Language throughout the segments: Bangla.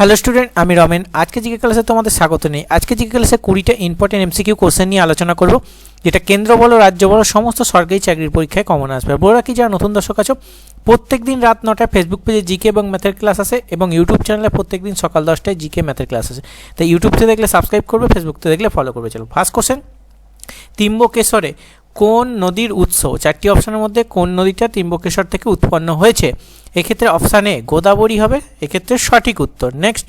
হ্যালো স্টুডেন্ট আমি রমেন। আজকে জিকে ক্লাসে তোমাদের স্বাগত নেই। আজকে জিকে ক্লাসে কুড়িটা ইম্পর্টেন্ট এমসিকিউ কোশ্চেন নিয়ে আলোচনা করব, যেটা কেন্দ্র বলো, রাজ্য বলো, সমস্ত সরকারি চাকরির পরীক্ষায় কমন আসবে। বড়রা কি যারা নতুন দর্শক আছো প্রত্যেক দিন রাত নটায় ফেসবুক পেজে জিকে এবং ম্যাথের ক্লাস আছে এবং ইউটিউব চ্যানেলে প্রত্যেক দিন সকাল দশটায় জিকে ম্যাথের ক্লাস আছে তাই ইউটিউব থেকে দেখলে সাবস্ক্রাইব করবে ফেসবুক থেকে দেখলে ফলো করবে। চলো ফার্স্ট কোশ্চেন তিম্বকেশ্বরে কোন নদীর উৎস? চারটি অপশনের মধ্যে কোন নদীটা তিম্বকেশ্বর থেকে উৎপন্ন হয়েছে? এক্ষেত্রে অপশান এ, গোদাবরী হবে। এক্ষেত্রে সঠিক উত্তর। নেক্সট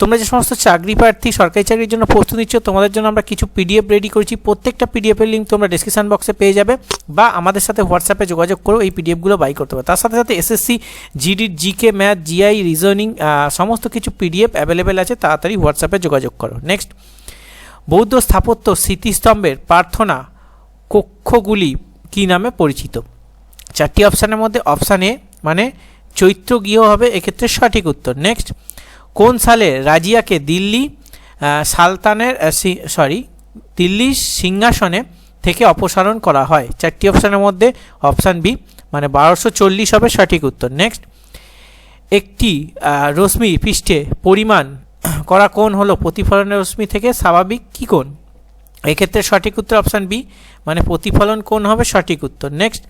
তোমরা যে সমস্ত চাকরি প্রার্থী, সরকারি চাকরির জন্য প্রস্তুতি নিচ্ছ, তোমাদের জন্য আমরা কিছু পিডিএফ রেডি করেছি। প্রত্যেকটা পিডিএফের লিঙ্ক তোমরা ডিসক্রিপশন বক্সে পেয়ে যাবে বা আমাদের সাথে হোয়াটসঅ্যাপে যোগাযোগ করো, এই পিডিএফগুলো বাই করতে পারো। তার সাথে সাথে SSC GD GK math GI reasoning সমস্ত কিছু পিডিএফ অ্যাভেলেবেল আছে, তাড়াতাড়ি হোয়াটসঅ্যাপে যোগাযোগ করো। নেক্সট বৌদ্ধ স্থাপত্য, স্মৃতিস্তম্ভের প্রার্থনা কক্ষগুলি কি নামে পরিচিত? চারটি অপশানের মধ্যে অপশান এ মানে চৈত্র গৃহ হবে, এক্ষেত্রে সঠিক উত্তর। নেক্সট কোন সালে রাজিয়াকে দিল্লি সালতানের সরি দিল্লি সিংহাসনে থেকে অপসারণ করা হয়? চারটি অপশানের মধ্যে অপশান বি মানে বারোশো চল্লিশ হবে, সঠিক উত্তর। নেক্সট একটি রশ্মি পৃষ্ঠে পরিমাণ করা কোণ হলো? প্রতিফলনের রশ্মি থেকে স্বাভাবিক কী কোণ? এক্ষেত্রে সঠিক উত্তর অপশান বি মানে প্রতিফলন কোণ হবে? সঠিক উত্তর। নেক্সট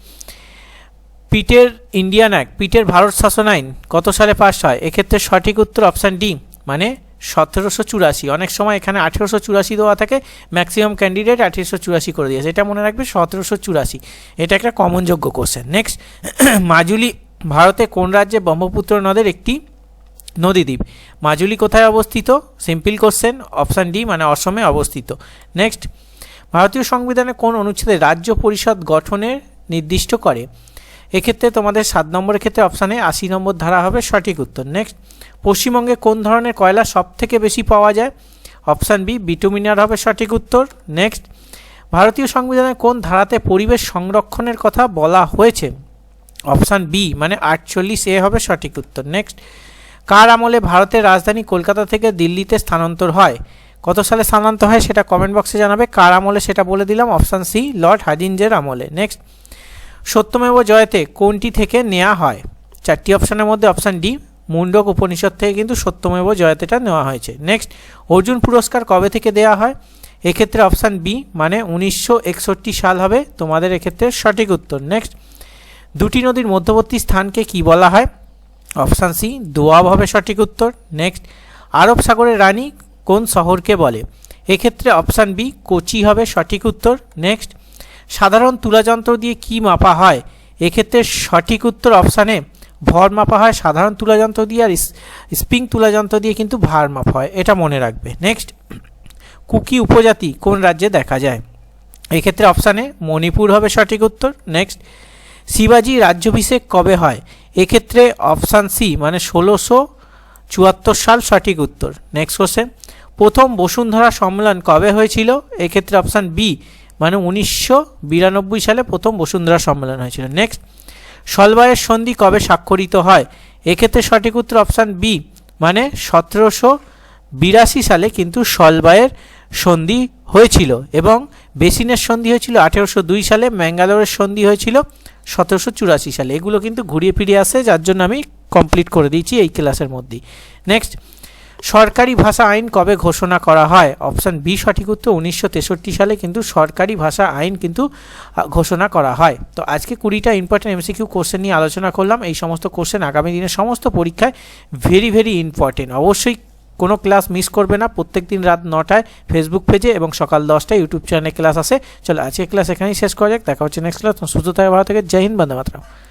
পিটের ইন্ডিয়ান অ্যাক্ট পিটের ভারত শাসন আইন কত সালে পাস হয়? এক্ষেত্রে সঠিক উত্তর অপশান ডি মানে সতেরোশো চুরাশি। অনেক সময় এখানে আঠেরোশো চুরাশি দেওয়া থাকে ম্যাক্সিমাম ক্যান্ডিডেট আঠেরোশো চুরাশি করে দিয়েছে। এটা মনে রাখবে সতেরোশো চুরাশি। এটা একটা কমনযোগ্য কোশ্চেন নেক্সট মাজুলি, ভারতে কোন রাজ্যে ব্রহ্মপুত্র নদের একটি নদীদ্বীপ মাজুলি কোথায় অবস্থিত? সিম্পল কোশ্চেন অপশান ডি মানে অসমে অবস্থিত। নেক্সট ভারতীয় সংবিধানে কোন অনুচ্ছেদে রাজ্য পরিষদ গঠনের নির্দিষ্ট করে? এক্ষেত্রে তোমাদের সাত নম্বরের ক্ষেত্রে অপশানে আশি নম্বর ধারা হবে সঠিক উত্তর। নেক্সট পশ্চিমবঙ্গে কোন ধরনের কয়লা সব থেকে বেশি পাওয়া যায়? অপশান বি বিটুমিনার হবে সঠিক উত্তর। নেক্সট ভারতীয় সংবিধানে কোন ধারাতে পরিবেশ সংরক্ষণের কথা বলা হয়েছে? অপশান বি মানে আটচল্লিশ এ হবে সঠিক উত্তর। নেক্সট কার আমলে ভারতের রাজধানী কলকাতা থেকে দিল্লিতে স্থানান্তর হয়? কত সালে স্থানান্তর হয় সেটা কমেন্ট বক্সে জানাবে। কার আমলে সেটা বলে দিলাম। অপশান সি লর্ড হাজিনজের আমলে। নেক্সট সত্যমেব জয়তে কোনটি থেকে নেওয়া হয়? চারটি অপশানের মধ্যে অপশান ডি মুন্ডক উপনিষদ থেকে কিন্তু সত্যমেব জয়তেটা নেওয়া হয়েছে। নেক্সট অর্জুন পুরস্কার কবে থেকে দেওয়া হয়? এক্ষেত্রে অপশান বি মানে উনিশশো একষট্টি সাল হবে। তোমাদের এক্ষেত্রে সঠিক উত্তর। নেক্সট দুটি নদীর মধ্যবর্তী স্থানকে কি বলা হয়? অপশান সি, দোয়াব হবে সঠিক উত্তর। নেক্সট, আরব সাগরের রানী কোন শহরকে বলে? এক্ষেত্রে অপশান বি, কোচি হবে সঠিক উত্তর। নেক্সট, সাধারণ তুলাযন্ত্র দিয়ে কি মাপা হয়? এক্ষেত্রে সঠিক উত্তর অপশানে ভর মাপা হয়, সাধারণ তুলাযন্ত্র দিয়ে আর স্প্রিং তুলাযন্ত্র দিয়ে কিন্তু ভার মাপা হয়, এটা মনে রাখবে। নেক্সট, কুকি উপজাতি কোন রাজ্যে দেখা যায়? এক্ষেত্রে অপশানে মণিপুর হবে সঠিক উত্তর। নেক্সট, শিবাজি রাজ্যভিষেক কবে হয়? এক্ষেত্রে অপশান সি মানে ষোলোশো চুয়াত্তর সাল সঠিক উত্তর। নেক্সট কোশ্চেন প্রথম বসুন্ধরা সম্মেলন কবে হয়েছিল? এক্ষেত্রে অপশান বি মানে উনিশশো বিরানব্বই সালে প্রথম বসুন্ধরা সম্মেলন হয়েছিল। নেক্সট সলবায়ের সন্ধি কবে স্বাক্ষরিত হয়? এক্ষেত্রে সঠিক উত্তর অপশান বি মানে সতেরোশো বিরাশি সালে কিন্তু সলবায়ের সন্ধি হয়েছিল এবং বেসিনের সন্ধি হয়েছিল আঠেরোশো দুই সালে, ম্যাঙ্গালোরের সন্ধি হয়েছিল সতেরোশো চুরাশি সালে। এগুলো কিন্তু ঘুরিয়ে ফিরিয়ে আসে, যার জন্য আমি কমপ্লিট করে দিয়েছি এই ক্লাসের মধ্যেই। নেক্সট সরকারি ভাষা আইন কবে ঘোষণা করা হয়? অপশান বি সঠিক উত্তর উনিশশো তেষট্টি সালে কিন্তু সরকারি ভাষা আইন কিন্তু ঘোষণা করা হয়। তো আজকে কুড়িটা ইম্পর্টেন্ট এমসিকিউ কোশ্চেন নিয়ে আলোচনা করলাম। এই সমস্ত কোশ্চেন আগামী দিনের সমস্ত পরীক্ষায় ভেরি ভেরি ইম্পর্টেন্ট অবশ্যই কোনো ক্লাস মিস করবে না। প্রত্যেক দিন রাত নটায় ফেসবুক পেজে এবং সকাল দশটায় ইউটিউব চ্যানেলে ক্লাস আসে। চলো আজকে ক্লাস এখানেই শেষ করা যাক। দেখা হচ্ছে নেক্সট ক্লাস সুস্থতায় ভালো থেকে। জয় হিন্দ, বন্দে মাতরম।